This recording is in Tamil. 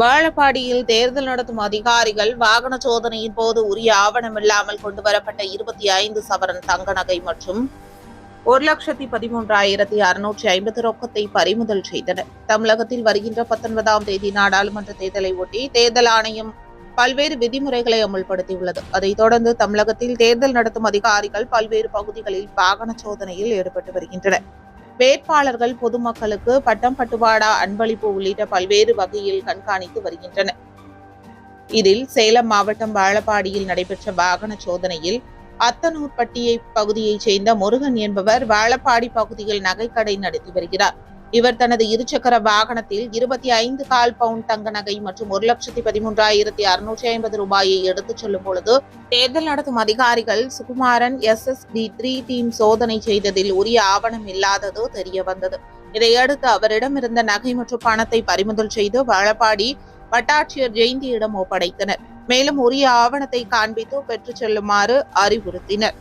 வாழப்பாடியில் தேர்தல் நடத்தும் அதிகாரிகள் வாகன சோதனையின் போது உரிய ஆவணம் இல்லாமல் கொண்டு வரப்பட்ட இருபத்தி ஐந்து சவரன் தங்க நகை மற்றும் ஒரு லட்சத்தி பதிமூன்றாயிரத்தி அறுநூற்றி ஐம்பது ரொக்கத்தை பறிமுதல் செய்தனர். தமிழகத்தில் வருகின்ற பத்தொன்பதாம் தேதி நாடாளுமன்ற தேர்தலை ஒட்டி தேர்தல் ஆணையம் பல்வேறு விதிமுறைகளை அமுல்படுத்தியுள்ளது. அதைத் தொடர்ந்து தமிழகத்தில் தேர்தல் நடத்தும் அதிகாரிகள் பல்வேறு பகுதிகளில் வாகன சோதனையில் ஈடுபட்டு வருகின்றனர். வேட்பாளர்கள் பொதுமக்களுக்கு பட்டம் பட்டுவாடா அன்பளிப்பு உள்ளிட்ட பல்வேறு வகையில் கண்காணித்து வருகின்றனர். இதில் சேலம் மாவட்டம் வாழப்பாடியில் நடைபெற்ற வாகன சோதனையில் அத்தனூர்பட்டியை பகுதியைச் சேர்ந்த முருகன் என்பவர் வாழப்பாடி பகுதியில் நகைக்கடை நடத்தி வருகிறார். இவர் தனது இருசக்கர வாகனத்தில் இருபத்தி ஐந்து கால் பவுண்ட் தங்க நகை மற்றும் ஒரு லட்சத்தி பதிமூன்றாயிரத்தி அறுநூற்றி ஐம்பது ரூபாயை எடுத்துச் செல்லும் பொழுது தேர்தல் நடத்தும் அதிகாரிகள் Sukumaran S S T three team சோதனை செய்ததில் உரிய ஆவணம் இல்லாதது தெரிய வந்தது இதையடுத்து அவரிடம் இருந்த நகை மற்றும் பணத்தை பறிமுதல் செய்து வளப்பாடி வட்டாட்சியர் ஜெயந்தியிடம் ஒப்படைத்தனர். மேலும் உரிய ஆவணத்தை காண்பித்து பெற்றுச் செல்லுமாறு அறிவுறுத்தினர்.